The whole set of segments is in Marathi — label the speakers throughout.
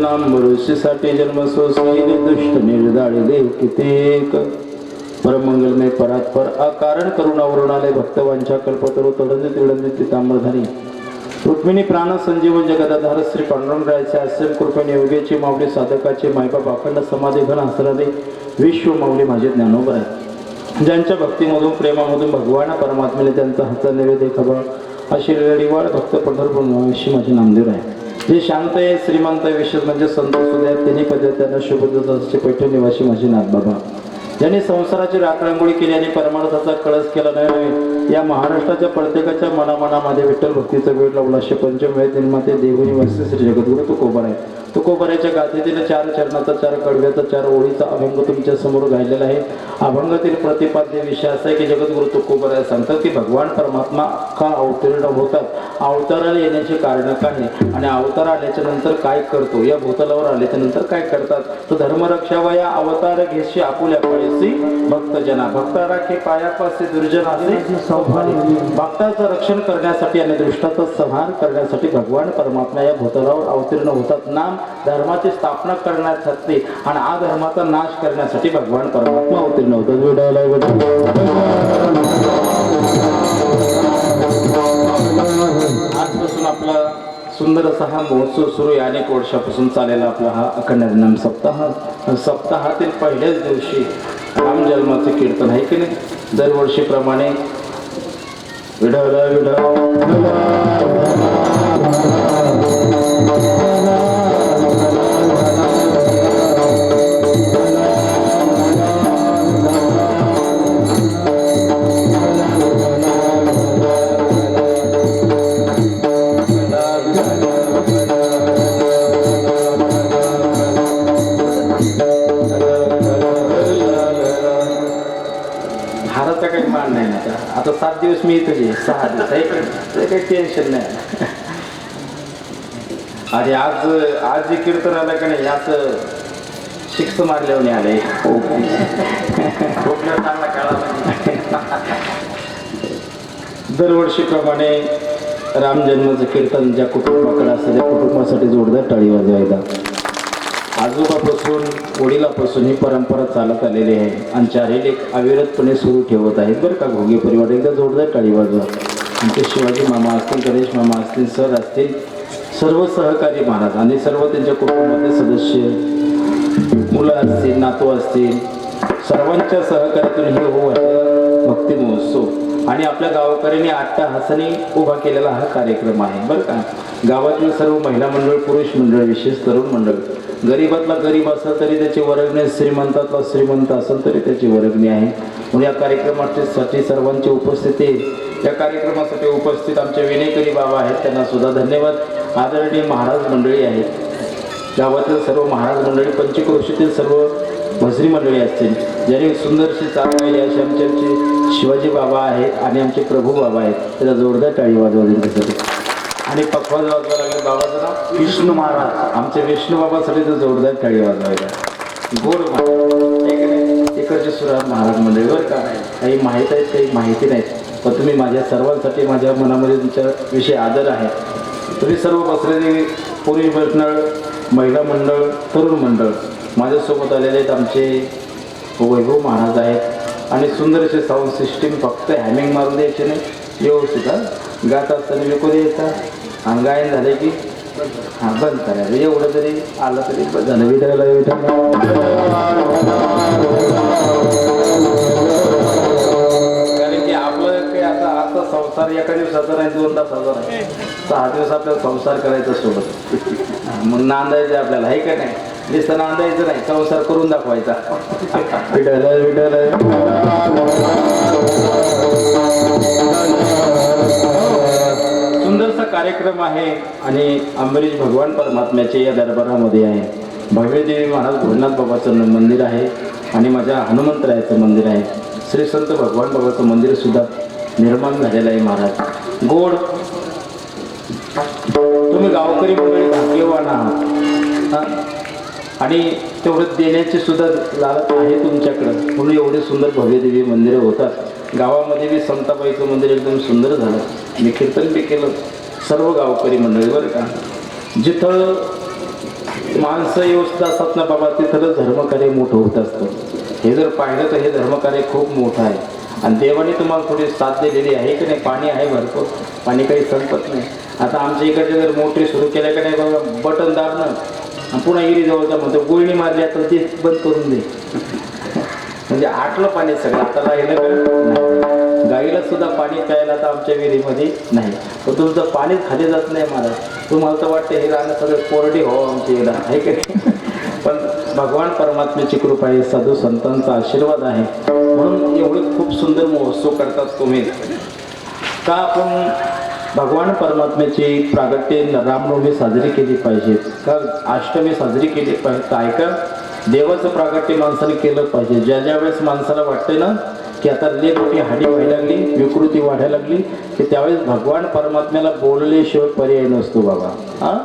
Speaker 1: भक्तजना मृषीसाठी जन्म सोसलेले दुष्ट निर्दाळिले कित्येक परमंगलमय परात्पर अकारण करुणावरून आले भक्तवांच्या कल्पतरू तडंदित विडंदित ताम्रधारी रुक्मिणी प्राण संजीवन जगदाधार श्री पांडुरंगरायचे आश्रम कृपेने योगेचे माऊली साधकाचे मायबाप अखंड समाधी घन हसरादे विश्व माऊली माझे ज्ञानोबर आहे ज्यांच्या भक्तीमधून प्रेमामधून भगवान परमात्म्याने त्यांचा हातचा नैवेद्य खबर अशी रेडीवाळ भक्त पंढरपूर अशी माझी नामदेव आहे जे शांत आहे श्रीमंत विशेष म्हणजे संत सुद्धा त्यांनी पद्धत त्यांना शुभदत्ताचे पैठण निवासी माझे नाथबाबा ज्यांनी संसाराची राखरांगोळी केली आणि परमार्थाचा कळस केला नाही या महाराष्ट्राच्या प्रत्येकाच्या मनामनामध्ये विठ्ठल भक्तीचा वेळ लावला. असे पंचम निर्माते देवनी वासी श्री जगद्गुरु तुकोबर आहे तुकोबऱ्याच्या गाथेतील चार चरणाचा चार कडव्याचा चार ओळीचा अभंग तुमच्यासमोर गायलेला आहे. अभंगातील प्रतिपाद्य विषय असा आहे की जगद्गुरु तुकोबर आहे सांगतात की भगवान परमात्मा का अवतीर्ण होतात? अवताराला येण्याची कारण काय आहे आणि अवतार आल्याच्यानंतर काय करतो? या भूतलावर आल्याच्यानंतर काय करतात? तर धर्मरक्षावा या अवतार घेशी आपुल्या पळेसी भक्तजना भक्ता राखे पायापासे दुर्जन असे संहारी भक्ताचं रक्षण करण्यासाठी आणि दृष्टाचा संहार करण्यासाठी भगवान परमात्मा या भूतलावर अवतीर्ण होतात. नाम धर्माची स्थापना करण्यासाठी आणि आधर्माचा नाश करण्यासाठी भगवान परमात्मा अवतीर्ण होतात. आजपासून आपला सुंदर असा हा महोत्सव सुरू आहे. अनेक वर्षापासून चालेला आपला हा अखंड नाम सप्ताह सप्ताहातील पहिल्याच दिवशी राम जन्माचे कीर्तन आहे की नाही? दरवर्षीप्रमाणे विढळ विढळ. टेन्शन नाही. अरे आज आज जे कीर्तन आलं का नाही याच शिक्ष मारल्याने आले चांगला काळा दरवर्षीप्रमाणे राम जन्माचं कीर्तन ज्या कुटुंबाकडे असतं त्या कुटुंबासाठी जोरदार टाळी वाजवायला आजोबापासून वडिलापासून ही परंपरा चालत आलेली आहे. आणि चारही लेख अविरतपणे सुरू ठेवत आहेत. बरं का घोगे परिवार एकदा जोरदार टाळी वाजवा. आमचे शिवाजी मामा असतील गणेश मामा असतील सर असतील सर्व सहकारी महाराज आणि सर्व त्यांच्या कुटुंबातले सदस्य मुलं असतील नातू असतील सर्वांच्या सहकार्यातून हे हो भक्ती महोत्सव. आणि आपल्या गावकऱ्यांनी आत्ता हासाने उभा केलेला हा कार्यक्रम आहे. बरं का? गावातील सर्व महिला मंडळ पुरुष मंडळ विशेष तरुण मंडळ. गरीबातला गरीब असेल तरी त्याची वर्गणी श्रीमंतातला श्रीमंत असेल तरी त्याची वर्गणी आहे. म्हणून या कार्यक्रमासाठी सर्वांची उपस्थिती या कार्यक्रमासाठी उपस्थित आमचे विनेकरी बाबा आहेत त्यांना सुद्धा धन्यवाद. आदरणीय महाराज मंडळी आहेत. गावातील सर्व महाराज मंडळी पंचक्रोशीतील सर्व भजरी मंडळी असतील ज्यांनी सुंदरशी चालवायली असे आमचे आमचे शिवाजी बाबा आहेत आणि आमचे प्रभू बाबा आहेत. त्याला जोरदार टाळी वाजवा आणि पखवाज वाजवा लागले बाबाचं नाव विष्णू महाराज आमचे विष्णू बाबासाठी तर जोरदार टाळी वाजवायला. गोड महाराज इकडचे सुरा महाराज मंडळी बरं का? काही माहीत आहेत काही माहिती नाहीत. पण तुम्ही माझ्या सर्वांसाठी माझ्या मनामध्ये तुमच्या विषयी आदर आहे. तुम्ही सर्व बसलेले पुरुष मंडळ महिला मंडळ तरुण मंडळ माझ्यासोबत आलेले आहेत आमचे वैभव महाराज आहेत. आणि सुंदरसे साऊंड सिस्टीम फक्त हॅमिंग मारून द्यायचे नाही. व्यवस्थित गात असताना विकू द्यायचा आणि गायन झाले की? हां बंद करायचं म्हणजे एवढं जरी आलं तरी झालं विठायला कारण संसार एका दिवसाचा नाही दोन तासाचा नाही. सहा दिवस आपल्याला संसार करायचा सोबत. मग नांदायचं आपल्याला आहे का नाही? नुसतं नांदायचं नाही संसार करून दाखवायचा. सुंदरसा कार्यक्रम आहे आणि अंबरीश भगवान परमात्म्याचे या दरबारामध्ये आहे. भव्यदेवी महाराज भोजनाथ बाबाचं मंदिर आहे आणि माझ्या हनुमंतरायाचं मंदिर आहे. श्री संत भगवान बाबाचं मंदिर सुद्धा निर्माण झालेला आहे महाराज. गोड. तुम्ही गावकरी मंडळी भाग्यवान आहात. आणि तेवढं देण्याची सुद्धा लालच आहे तुमच्याकडं. म्हणून एवढे सुंदर भव्यदेवी मंदिरं होतात. गावामध्ये बी संताबाईचं मंदिर एकदम सुंदर झालं. मी कीर्तन बी केलं. सर्व गावकरी मंडळी बरं का? जिथं माणसं व्यवस्था असतात ना बाबा तिथं धर्मकार्य मोठं होत असतं. हे जर पाहिलं तर हे धर्मकार्य खूप मोठं आहे. आणि देवाने तुम्हाला थोडी साथ दिलेली आहे की नाही? पाणी आहे भरपूर पाणी काही संपत नाही. आता आमच्या इकडचे जर मोटरी सुरू केल्या का नाही बघा बटन दाबणं. पुन्हा इरी जवळचा म्हणतो गुळणी मारली आता ते बंद करून दे. म्हणजे आटलं पाणी सगळं. आता राहिलं गाईला सुद्धा पाणी प्यायला आता आमच्या विहिरीमध्ये नाही. पण तुमचं पाणीच खाली जात नाही मला तुम्हाला तर वाटतं हे राहणं सगळं कोरडी हो आमच्या इकडं आहे की नाही? भगवान परमात्म्याची कृपा आहे साधू संतांचा आशीर्वाद आहे. म्हणून एवढे खूप सुंदर महोत्सव करतात तुम्ही. का आपण भगवान परमात्म्याची प्रागट्य रामनवमी साजरी केली पाहिजे? का अष्टमी साजरी केली पाहिजे? काय का? देवाचं प्रागट्य माणसाने केलं पाहिजे. ज्या ज्या वेळेस माणसाला वाटते ना की आता लई मोठी हाडी व्हायला लागली विकृती वाढायला लागली की त्यावेळेस भगवान परमात्म्याला बोलल्याशिवाय पर्याय नसतो बाबा. हा?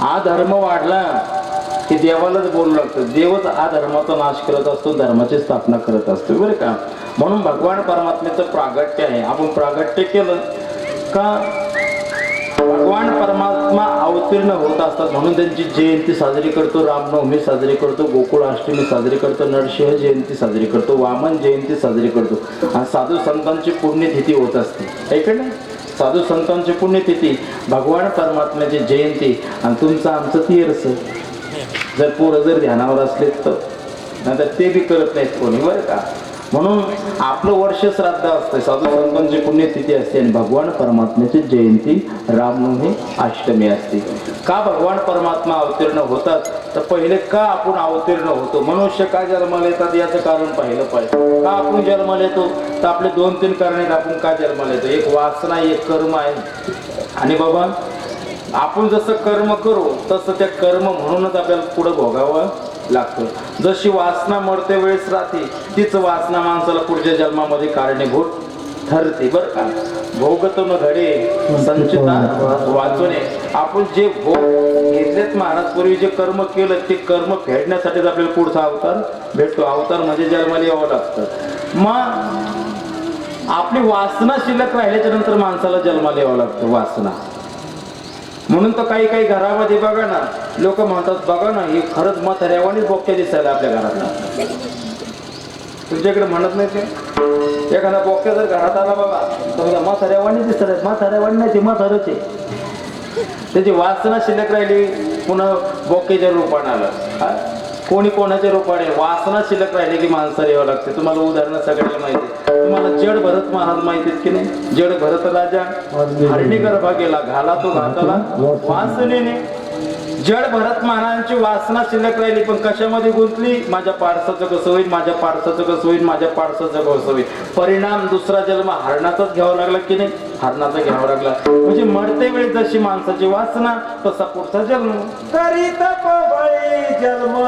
Speaker 1: हा धर्म वाढला की देवालाच बोलू लागतं. देवच हा धर्माचा नाश करत असतो धर्माची स्थापना करत असतो बरं का? म्हणून भगवान परमात्म्याचं प्रागट्य आहे. आपण प्रागट्य केलं का? भगवान परमात्मा अवतीर्ण होत असतात. म्हणून त्यांची जयंती साजरी करतो रामनवमी साजरी करतो गोकुळ अष्टमी साजरी करतो नरसिंह जयंती साजरी करतो वामन जयंती साजरी करतो. आणि साधू संतांची पुण्यतिथी होत असते. आहे साधू संतांची पुण्यतिथी भगवान परमात्म्याची जयंती आणि तुमचं आमचं तीर्थ. जर पोरं जर ध्यानावर असले तर. नाहीतर ते बी करत नाहीत कोणी बरं का? म्हणून आपलं वर्ष श्राद्ध असतं. साधू संतांची पुण्यतिथी असते आणि भगवान परमात्म्याची जयंती रामनवमी अष्टमी असते. का भगवान परमात्मा अवतीर्ण होतात? तर पहिले का आपण अवतीर्ण होतो? मनुष्य का जन्माला येतात याचं कारण पाहिलं पाहिजे. का आपण जन्माला येतो? तर आपले दोन तीन कारण आहेत आपण का जन्माला येतो? एक वासना एक कर्म आहे. आणि बाबा आपण जसं कर्म करू तसं त्या कर्म म्हणूनच आपल्याला पुढं भोगावं लागतं. जशी वासना मरते वेळेस राहते तीच वासना माणसाला पुढच्या जन्मामध्ये कारणीभूत ठरते. बरं का? भोगतो न घडे संचिता वाचवणे आपण जे भोग घेतलेत महाराज पूर्वी जे कर्म केलं ते कर्म फेडण्यासाठीच आपल्याला पुढचा अवतार भेटतो. अवतार म्हणजे जन्माला यावं लागतं. मग आपली वासना शिल्लक राहिल्याच्या नंतर माणसाला जन्माला यावं लागतं वासना. म्हणून तर काही काही घरामध्ये बघा ना लोक म्हणतात बघा ना हे खरंच म्हाताऱ्यावानीच बोक्या दिसायला आपल्या घरात तुमच्याकडे म्हणत नाही ते एखादा बोक्या जर घरात आला बाबा तर बघा म्हाताऱ्यावानी दिसत म्हाताऱ्यावानी नाही ते म्हातारच आहे. त्याची वासना शिल्लक राहिली पुन्हा बोक्याच्या रूपाने आलं. कोणी कोणाच्या रूपाने? वासना शिल्लक राहिली की माणसाला यावं लागते. तुम्हाला उदाहरणं सगळ्याला माहिती आहे. तुम्हाला जड भरत महाराज माहिती आहेत की नाही? जड भरत राजा हरणी गर्भा गेला घाला तो घाताला. वासनेने जड भरत महाराजांची वासना शिल्लक राहिली पण कशामध्ये गुंतली? माझ्या पाडसाचं कसं होईल? माझ्या पाडसाचं कसं होईल? माझ्या पाडसाचं कसं होईल? परिणाम दुसरा जन्म हरणाचाच घ्यावा लागला की नाही? हरणाचा घ्यावा लागला. म्हणजे मरते वेळी जशी माणसाची वासना तसा पुढचा जन्म. करीत बळी जन्म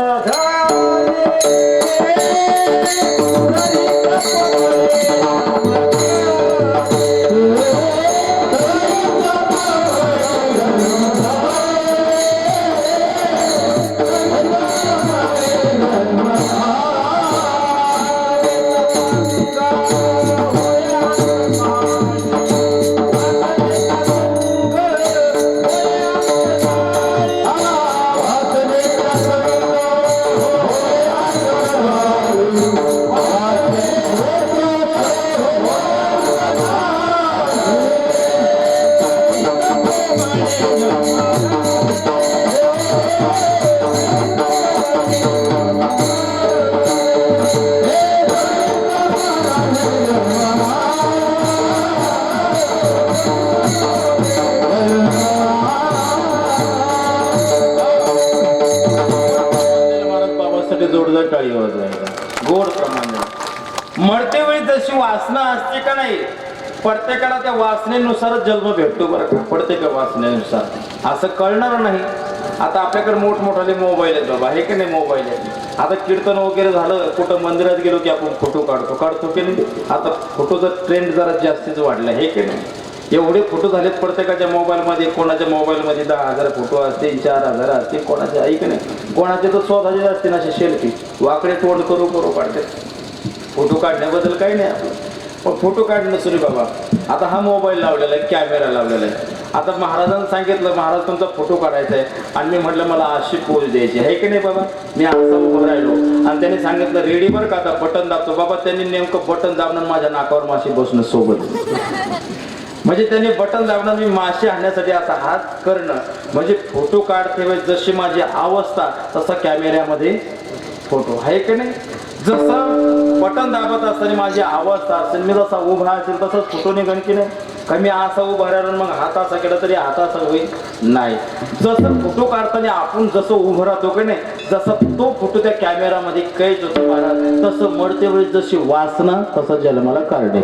Speaker 1: नाही. प्रत्येकाला त्या वासनेनुसारच जन्म भेटतो बरं का. प्रत्येक वासनेनुसार. असं कळणार नाही. आता आपल्याकडे मोठमोठाले मोबाईल आहेत बाबा. हे की नाही मोबाईल आहेत? आता कीर्तन वगैरे झालं कुठं मंदिरात गेलो की आपण फोटो काढतो. काढतो की नाही? आता फोटोचा ट्रेंड जरा जास्तीच वाढला हे की नाही? एवढे फोटो झालेत प्रत्येकाच्या मोबाईलमध्ये. कोणाच्या मोबाईलमध्ये दहा हजार फोटो असतील चार हजार असतील कोणाचे ऐक नाही? कोणाचे तर स्वतःचे असतील असे शेल्फी वाकडे तोंड करू करू काढते फोटो काढण्याबद्दल काही नाही आपलं. पण फोटो काढणं सुरू बाबा. आता हा मोबाईल लावलेला आहे कॅमेरा लावलेला आहे. आता महाराजांनी सांगितलं महाराज तुमचा फोटो काढायचा आहे. आणि मी म्हटलं मला अशी पोज द्यायची आहे. की नाही बाबा? मी असं उभं राहिलो. आणि त्यांनी सांगितलं रेडी बरं का आता बटन दाबतो. बाबा त्यांनी नेमकं बटन दाबणं माझ्या नाकावर माशी बसणं सोबत. म्हणजे त्यांनी बटन दाबणं मी मासे आणण्यासाठी असा हात करणं म्हणजे फोटो काढते वेळेस जशी माझी अवस्था तसा कॅमेऱ्यामध्ये फोटो. आहे की नाही? जसं बटन दाबत असताना माझी अवस्था असेल मी जसा उभा असेल तसंच फोटो निघण की नाही? का मी असा उभा राहिलो मग हात असा केला तरी हात असा होईल? नाही. जसं फोटो काढताना आपण जसं उभं राहतो की नाही जसं तो फोटो त्या कॅमेरामध्ये कैच होतो महाराज तसं मरते वेळी जशी वासना तसं जन्माला काढणे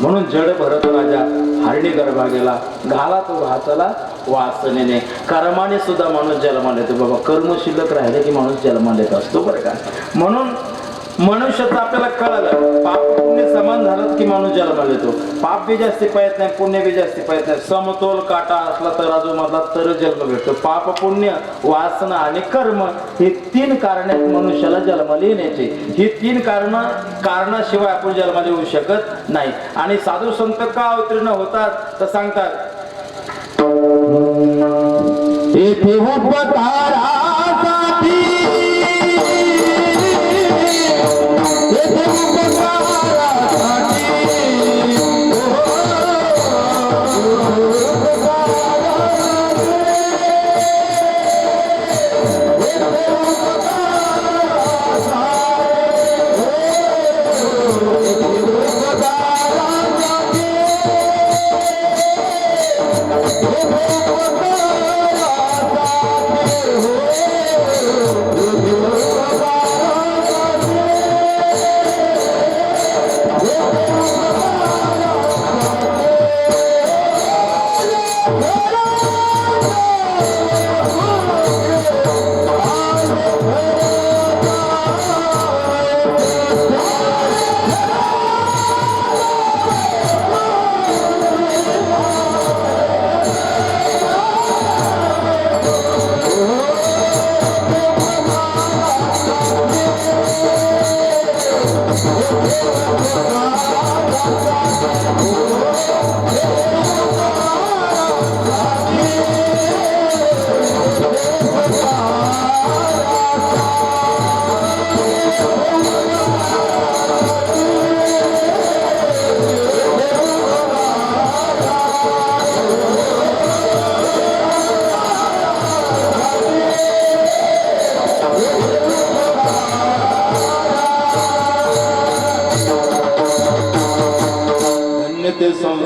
Speaker 1: म्हणून जड भरत राजा हरणी गरबा गेला घाला तो घातला वासनेने. कर्माने सुद्धा माणूस जन्माला येतो बाबा कर्म शिल्लक राहिले की माणूस जन्माला येत असतो बरं का? म्हणून मनुष्याचं आपल्याला कळालं. पाप पुण्य समान झालं की माणूस जन्माला येतो. पाप बी जास्ती पाहत नाही पुण्य बी जास्ती पाहत नाही. समतोल काटा असला तर मधला तर जन्म भेटतो. पाप पुण्य वासना आणि कर्म हे तीन कारण आहेत मनुष्याला जन्माला येण्याचे. ही तीन कारण कारणाशिवाय आपण जन्माला येऊ शकत नाही. आणि साधू संत का अवतीर्ण होतात? तर सांगतात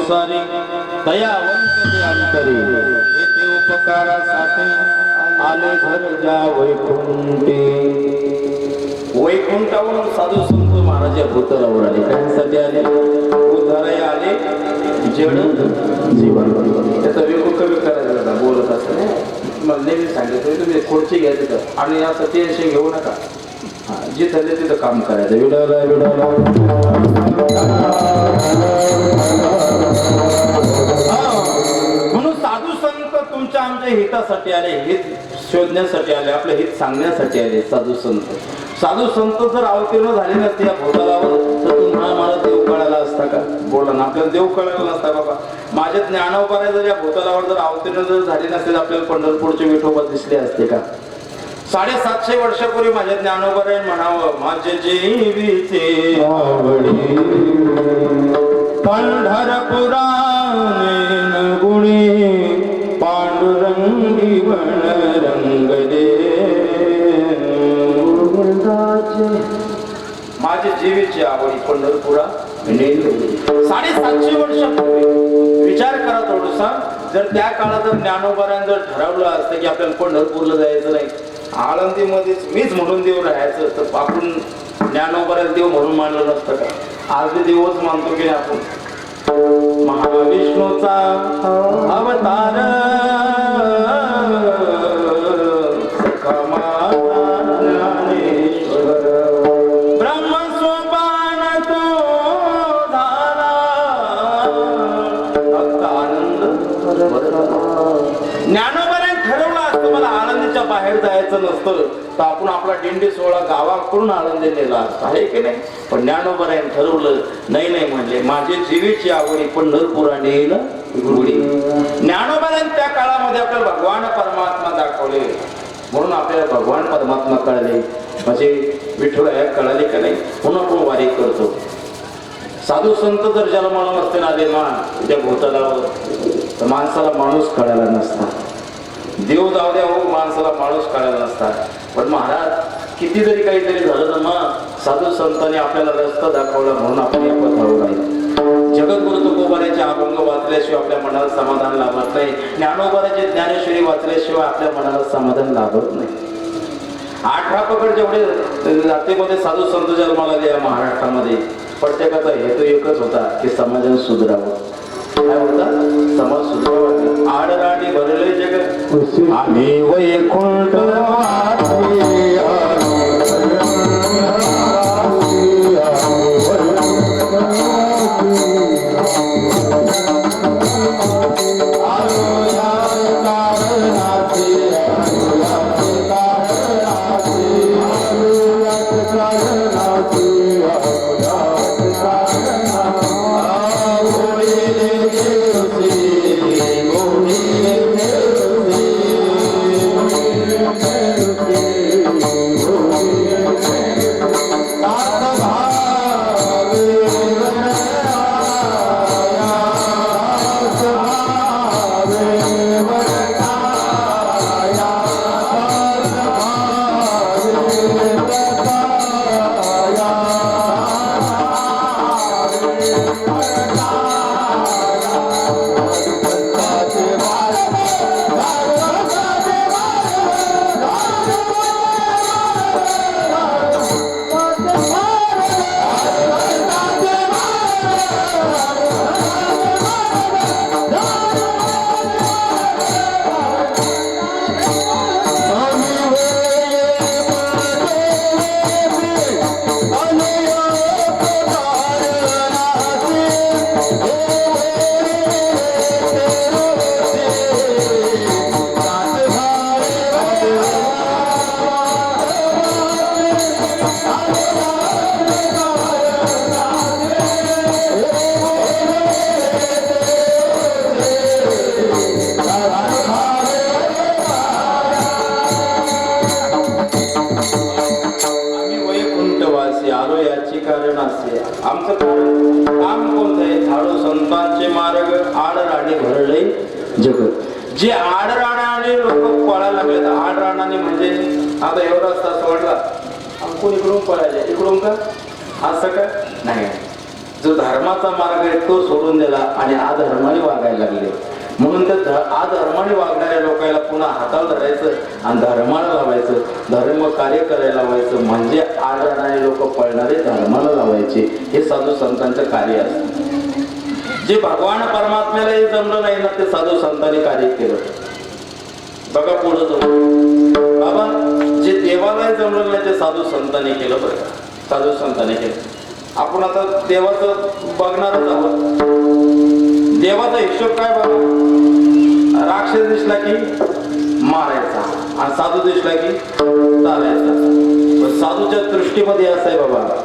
Speaker 1: संसारी दयावंत ते अंतरी. येथे उपकारासाठी आले घर जा वैकुंठी. वैकुंठावरून साधू संत महाराज या भूतलावर आले. कशासाठी आले. उद्धाराय आले. जड जीवन. त्याचा विवेक कमी करायला बोलत असताना. मला नेहमी सांगितलं तुम्ही खुर्ची घ्या तिथं आणि असं टेन्शन घेऊ नका. हा, जिथं तिथं काम करायचं. विडाला विडाला. आमच्या हितासाठी आले हित शोधण्यासाठी आले आपलं हित सांगण्यासाठी आले साधू संत. साधू संत जर अवतीर्ण झाले नसते या भूतलावर तर तुम्हाला मला देव कळायला असता का? बोला ना आपल्याला देव कळायला नसता बाबा. माझ्या ज्ञानोपाने जर या भूतलावर जर अवतीर्ण जर झाले नसते तर आपल्याला पंढरपूरचे विठोबा दिसले असते का? साडेसातशे वर्षापूर्वी माझ्या ज्ञानोबरायण म्हणावं माझे जीवीचे आवडी पंढरपुराने गुणी माझे जीवीची आवडी पंढरपुरा साडेसातशे वर्षापूर्वी विचार करा थोडसा. जर त्या काळात जर ज्ञानोबारायण जर ठरवलं असतं की आपल्याला पंढरपूरला जायचं नाही आळंदीमध्येच मीच म्हणून देव राहायचं तर आपण ज्ञानोबारायण देव म्हणून मानलं नसतं का? आज देवच मानतो की आपण? महाविष्णूचा अवतार. जायचं नसतं तर आपण आपला दिंडी सोहळा गावाकडून आनंदी नेला असता. आहे की नाही? पण ज्ञानोबरायन ठरवलं नाही नाही म्हणले माझी जीवीची आवडी पंढरपुराने येईल गुढी ज्ञानोबरायन त्या काळामध्ये आपल्याला भगवान परमात्मा दाखवले. म्हणून आपल्याला भगवान परमात्मा कळले. म्हणजे विठ्ठल कळाले का नाही? पुन्हा आपण वारी करतो. साधू संत जर जन्माला नसते ना आले मान त्या भूतलावर तर माणसाला माणूस कळायला नसता. देव जाऊ द्या हो माणसाला माणूस काढायला असतात. पण महाराज किती जरी काहीतरी झालं ना मग साधू संतांनी आपल्याला रस्ता दाखवला म्हणून आपण या पथावर राहिलो. जगद्गुरु तुकोबाराचे अभंग वाचल्याशिवाय आपल्या मनाला समाधान लाभत नाही. ज्ञानोबाराचे ज्ञानेश्वरी वाचल्याशिवाय आपल्या मनाला समाधान लाभत नाही. आठरा पकड जेवढे जातीमध्ये साधू संत जन्माला आले महाराष्ट्रामध्ये प्रत्येकाचा हेतू एकच होता की समाजाने सुधरावं. होता समाज सुधरावा आडराडी भरले जग आम्ही वैकुंठ एवढा रस्ता सोडला आपण इकडून पळायला? इकडून का? असं का? नाही. जो धर्माचा मार्ग आहे तो सोडून दिला आणि अधर्माने वागायला लागले. म्हणून त्या ध- अधर्माने वागणाऱ्या लोकांना पुन्हा हाताला धरायचं आणि धर्माला लावायचं धर्म कार्य करायला लावायचं. म्हणजे आढळणारे लोक पळणारे धर्माला लावायचे. हे साधू संतांचं कार्य असतं. जे भगवान परमात्म्यालाही जमलं नाही ना ते साधू संतांनी कार्य केलं. बघा पुढं जाऊ बाबा जे देवालाही जमलं नाही ते साधू संतांनी केलं बरं का. साधू संतांनी केलं. आपण आता देवाचं बघणारच आहोत. देवाचा हिशोब काय बघा? राक्षस दिसला की मारायचा आणि साधू दिसला की चालायचा. साधूच्या दृष्टीमध्ये असं आहे बाबा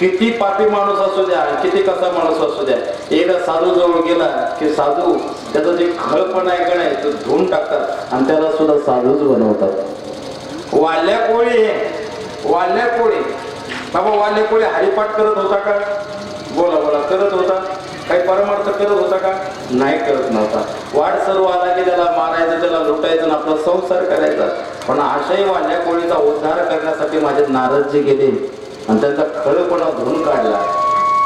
Speaker 1: किती पापी माणूस असू द्या किती कसा माणूस असू द्या. एकदा साधू जवळ गेला की साधू त्याचं जे खळपण आहे का नाही तो धुवून टाकतात आणि त्याला सुद्धा साधूच बनवतात. वाल्या कोळी वाल्या कोळी बाबा वाल्या कोळी हरिपाठ करत होता का? बोला बोला करत होता. काही परमार्थ करत होता का? नाही करत नव्हता. वाढ सर्व आला की त्याला मारायचं त्याला लुटायचं आणि आपला संसार करायचा. पण अशाही वाल्या कोळीचा उद्धार करण्यासाठी माझे नारदजी गेले आणि त्यांचा खळपणा धुवून काढला.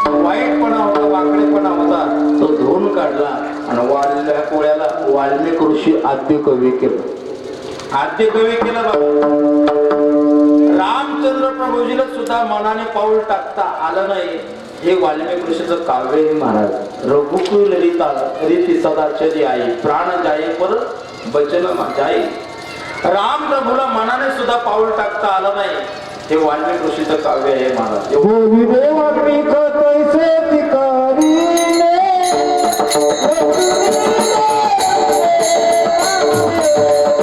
Speaker 1: वाईटपणा होता वाकडेपणा होता. तो धुवून काढला आणि वाढलेल्या कोळ्याला वाल्मिक ऋषी आद्य कवी केलं. आरती कवी केलं रामचंद्र प्रभूजीला सुद्धा मनाने पाऊल टाकता आलं नाही. हे वाल्मिक ऋषीचं काव्य आहे महाराज. रघुकुल रीता रीती सदाचरी आई प्राण जाई पर बचन जाई राम प्रभूला मनाने सुद्धा पाऊल टाकता आलं नाही. हे वाल्मिक ऋषीचं काव्य आहे महाराज. Thank you.